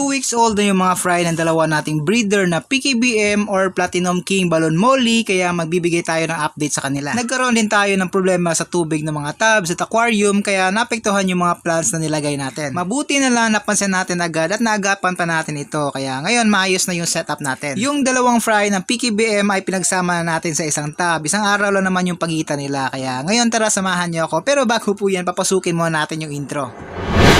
2 weeks old na yung mga fry ng dalawa nating breeder na PKBM or Platinum King Balon Molly kaya magbibigay tayo ng update sa kanila. Nagkaroon din tayo ng problema sa tubig ng mga tubs at aquarium kaya napektuhan yung mga plants na nilagay natin. Mabuti na lang napansin natin agad at naagapan pa natin ito kaya ngayon maayos na yung setup natin. Yung dalawang fry ng PKBM ay pinagsama na natin sa isang tub. Isang araw lang naman yung pagitan nila kaya ngayon tara samahan niyo ako pero bago po yan papasukin muna natin yung intro.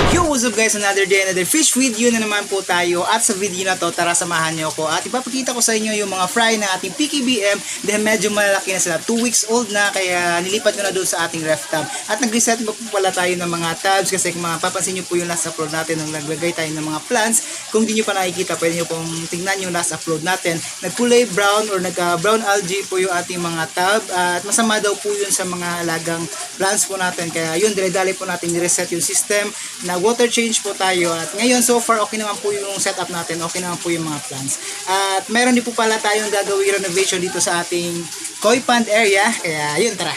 Yo, what's up guys? Another day, another fish video na naman po tayo. At sa video na to, tara samahan niyo ako. At ipapakita ko sa inyo yung mga fry ng ating PKBM dahil medyo malalaki na sila, 2 weeks old na kaya nilipat ko na doon sa ating ref tub. At nag-reset po pala tayo ng mga tabs kasi kung mapapansin niyo po yung last upload natin nung naglagay tayo ng mga plants. Kung di niyo pa nakikita, pwede niyo pong tingnan yung last upload natin. Nagkulay brown or nagka brown algae po yung ating mga tab at masama daw po yun sa mga alagang plants po natin. Kaya yun, dali-dali po natin reset yung system na water change po tayo at ngayon so far okay naman po yung setup natin okay naman po yung mga plants at meron din po pala tayong gagawin renovation dito sa ating koi pond area kaya yun tara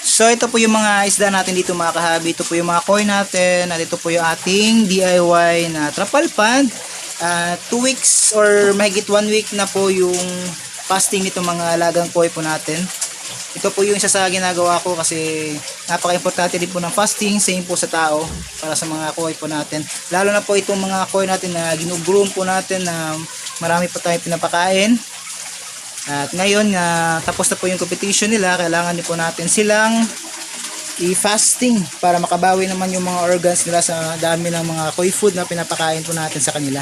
So ito po yung mga isda natin dito mga kahabi. Ito po yung mga koi natin. At ito po yung ating DIY na trapal pond. 2 weeks or mahigit 1 week na po yung fasting nito mga alagang koi po natin. Ito po yung isa sa ginagawa ko kasi napaka-importante din po ng fasting, same po sa tao para sa mga koi po natin. Lalo na po itong mga koi natin na ginugroom po natin na marami pa tayong pinapakain. At ngayon na tapos na po yung competition nila, kailangan din po natin silang i-fasting para makabawi naman yung mga organs nila sa dami ng mga koi food na pinapakain po natin sa kanila.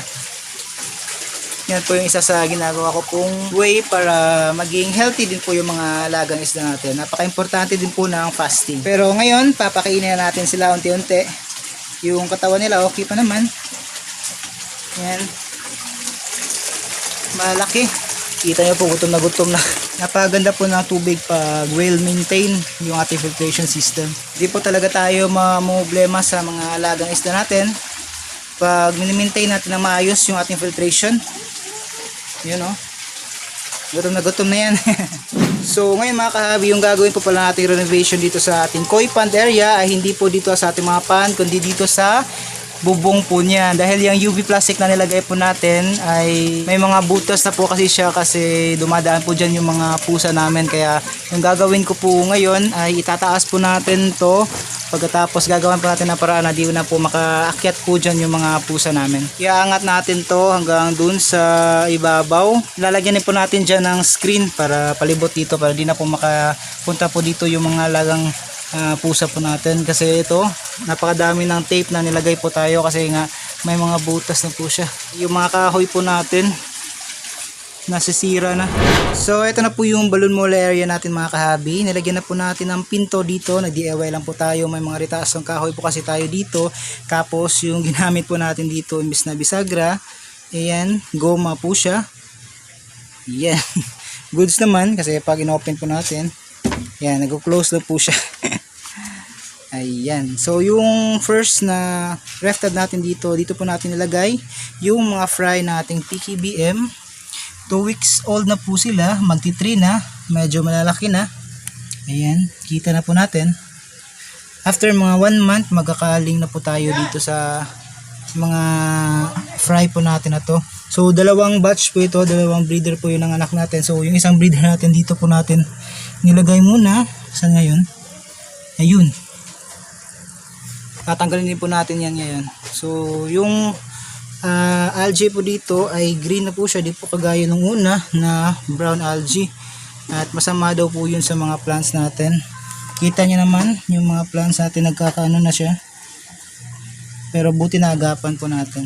Yan po yung isa sa ginagawa ko pong way para maging healthy din po yung mga alagang isda natin. Napaka-importante din po ng fasting. Pero ngayon, papakainin na natin sila unti-unti. Yung katawan nila okay pa naman. Yan. Malaki. Kita nyo po, gutom na gutom na. Napaganda po ng tubig pag well maintain yung ating filtration system. Hindi po talaga tayo mamumblema sa mga alagang isda natin. Pag minimaintain natin na maayos yung ating filtration, yun o. Gutom na gutom na yan. so ngayon mga kahabi, yung gagawin po pala nating renovation dito sa ating koi pond area ay hindi po dito sa ating mga pond, kundi dito sa bubong po niya. Dahil yung UV plastic na nilagay po natin ay may mga butas na po kasi siya kasi dumadaan po dyan yung mga pusa namin. Kaya yung gagawin ko po ngayon ay itataas po natin to Pagkatapos gagawin po natin na paraan na di na po makaakyat po dyan yung mga pusa namin. Iaangat natin to hanggang dun sa ibabaw. Lalagyan din po natin dyan ng screen para palibot dito para di na po makapunta po dito yung mga lagang ah, pusa po natin. Kasi ito, napakadami ng tape na nilagay po tayo kasi nga may mga butas na po siya. Yung mga kahoy po natin, nasisira na. So, ito na po yung balloon mole area natin mga kahabi. Nilagyan na po natin ng pinto dito. Nag-DIY lang po tayo. May mga ritaas ng kahoy po kasi tayo dito. Tapos, yung ginamit po natin dito, imbis na bisagra, ayan, goma po siya. Yan. Goods naman kasi pag inopen po natin, yan, nag-close lang po siya. Ayan. So, yung first na ref natin dito, dito po natin nilagay yung mga fry nating PKBM 2 weeks old na po sila, magti 3 na, medyo malalaki na. Ayan, kita na po natin. After mga 1 month, magkakaling na po tayo dito sa mga fry po natin na to. So, dalawang batch po ito, dalawang breeder po yung anak natin. So, yung isang breeder natin dito po natin nilagay muna. Saan ngayon? Ayun. Tatanggalin din po natin yan ngayon. So, yung uh, algae po dito ay green na po siya. Di po kagaya nung una na brown algae. At masama daw po yun sa mga plants natin. Kita niyo naman yung mga plants natin nagkakaano na siya. Pero buti na agapan po natin.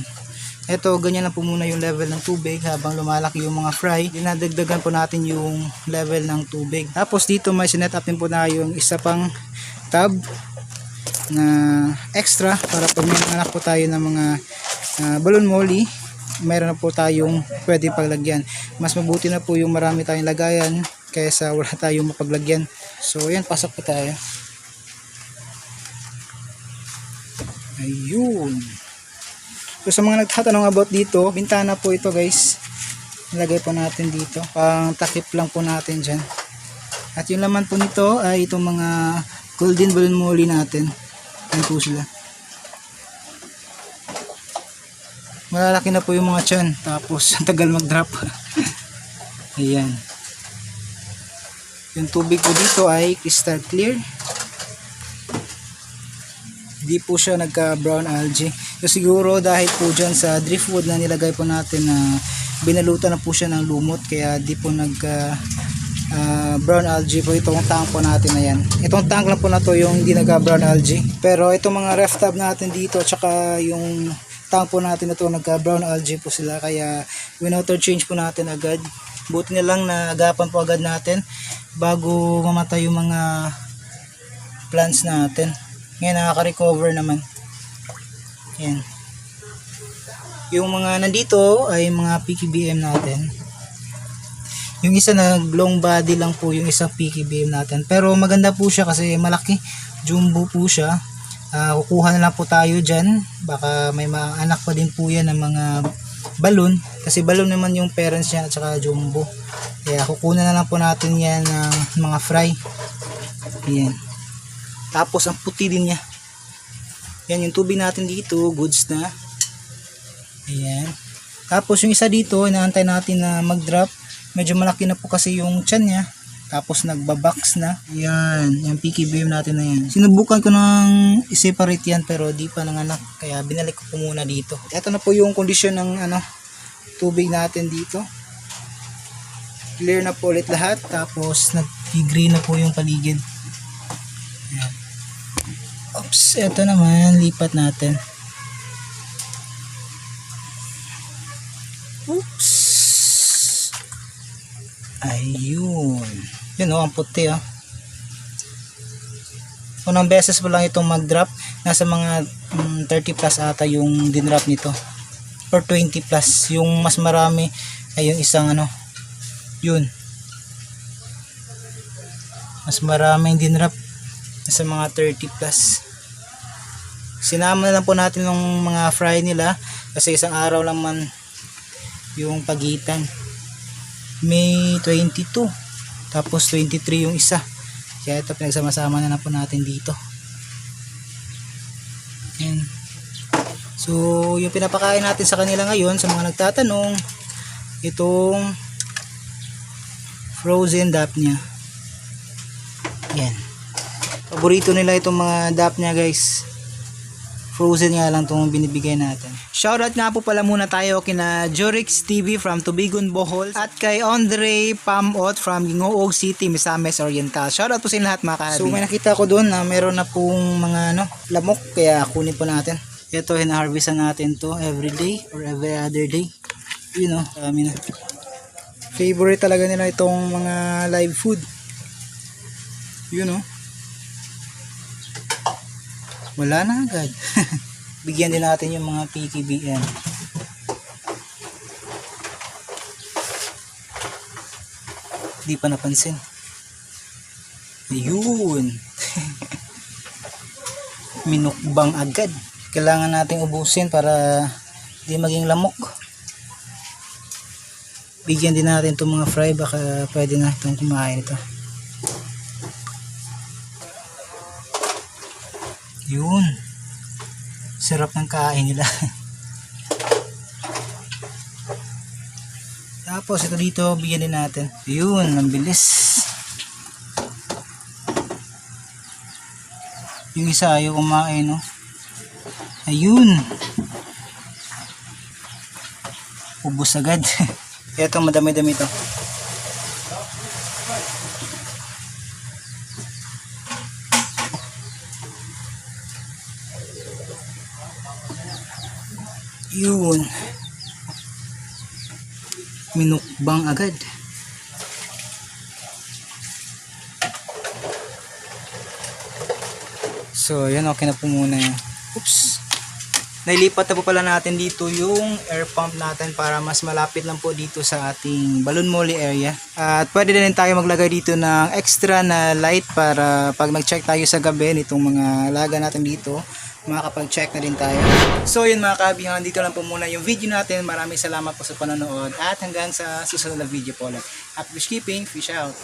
Eto ganyan na po muna yung level ng tubig habang lumalaki yung mga fry. Dinadagdagan po natin yung level ng tubig. Tapos dito may sinet up din po na yung isa pang tub na extra para pag may anak po tayo ng mga uh, balloon molly mayroon na po tayong pwede paglagyan. Mas mabuti na po yung marami tayong lagayan kaysa wala tayong mapaglagyan. So yan pasok po tayo. Ayun. So sa mga nagtatanong about dito bintana po ito guys. Nilagay po natin dito. Pang takip lang po natin dyan. At yung laman po nito ay itong mga golden balloon molly natin yan po sila malalaki na po yung mga tiyan. Tapos, ang tagal mag-drop. Ayan. Yung tubig po dito ay crystal clear. Hindi po siya nagka brown algae. So siguro dahil po dyan sa driftwood na nilagay po natin na binalutan na po siya ng lumot kaya di po nagka ah, brown algae po itong tank po natin na yan. Itong tank lang po na to yung hindi nagka brown algae. Pero itong mga ref tab natin dito tsaka yung tank po natin na to nagka brown algae po sila kaya winoter change po natin agad. Buti na lang na agapan po agad natin bago mamatay yung mga plants natin. Ngayon nakaka-recover naman. Yan. Yung mga nandito ay mga PKBM natin. Yung isa nag long body lang po yung isang PKBM natin. Pero maganda po siya kasi malaki. Jumbo po siya. Ah, kukuha na lang po tayo dyan. Baka may mga anak pa din po yan ng mga balon. Kasi balon naman yung parents niya at saka jumbo. Kaya kukunan na lang po natin yan ng mga fry. Ayan. Tapos ang puti din niya. Yan yung tubig natin dito, goods na. Ayan. Tapos yung isa dito, inaantay natin na mag-drop. Medyo malaki na po kasi yung chan niya. Tapos nagbabox na. Yan, yung PKBM natin na yan. Sinubukan ko nang i-separate yan pero di pa nanganak. Kaya binalik ko po muna dito. Ito na po yung kondisyon ng ano, tubig natin dito. Clear na po ulit lahat. Tapos nag-green na po yung paligid. Yan. Oops, ito naman, lipat natin. Oops. Ayun. Yun oh, ang puti oh. Unang beses pa lang itong mag-drop. Nasa mga mm, 30 plus ata yung dinrop nito. Or 20 plus. Yung mas marami ay yung isang ano. Yun. Mas maraming dinrop. Nasa mga 30 plus. Sinama na lang po natin ng mga fry nila. Kasi isang araw lang man yung pagitan. May 22. Tapos 23 yung isa. Kaya ito pinagsama-sama na lang po natin dito. Yan. So, yung pinapakain natin sa kanila ngayon, sa mga nagtatanong, itong frozen daphnia. Yan. Paborito nila itong mga daphnia guys. Frozen nga lang itong binibigay natin. Shoutout nga po pala muna tayo kina Jorix TV from Tubigon, Bohol at kay Andre Pamot from Gingoog City, Misamis Oriental. Shoutout po sa lahat mga kahabi. So may nakita ko doon na meron na pong mga ano, lamok kaya kunin po natin. Ito hina-harvestan natin to every day or every other day. You know, kami na. Favorite talaga nila itong mga live food. You know. Wala na agad. Bigyan din natin yung mga PKBM. Di pa napansin. Ayun. Minukbang agad. Kailangan nating ubusin para di maging lamok. Bigyan din natin itong mga fry baka pwede na itong kumain ito. Yun. Sarap ng kain nila. Tapos ito dito, bigyan din natin. Yun, ang bilis. Yung isa ayaw kumain, no? Ayun. Ubus agad. Ito, madami-dami to. Yun. Minukbang agad. So, yan okay na po muna yun. Oops. Nailipat na po pala natin dito yung air pump natin para mas malapit lang po dito sa ating balloon molly area. At pwede din tayo maglagay dito ng extra na light para pag nag-check tayo sa gabi nitong mga laga natin dito, makakapag-check na din tayo. So yun mga kabihan, dito lang po muna yung video natin. Maraming salamat po sa panonood at hanggang sa susunod na video po ulit. Happy fishkeeping, fish out!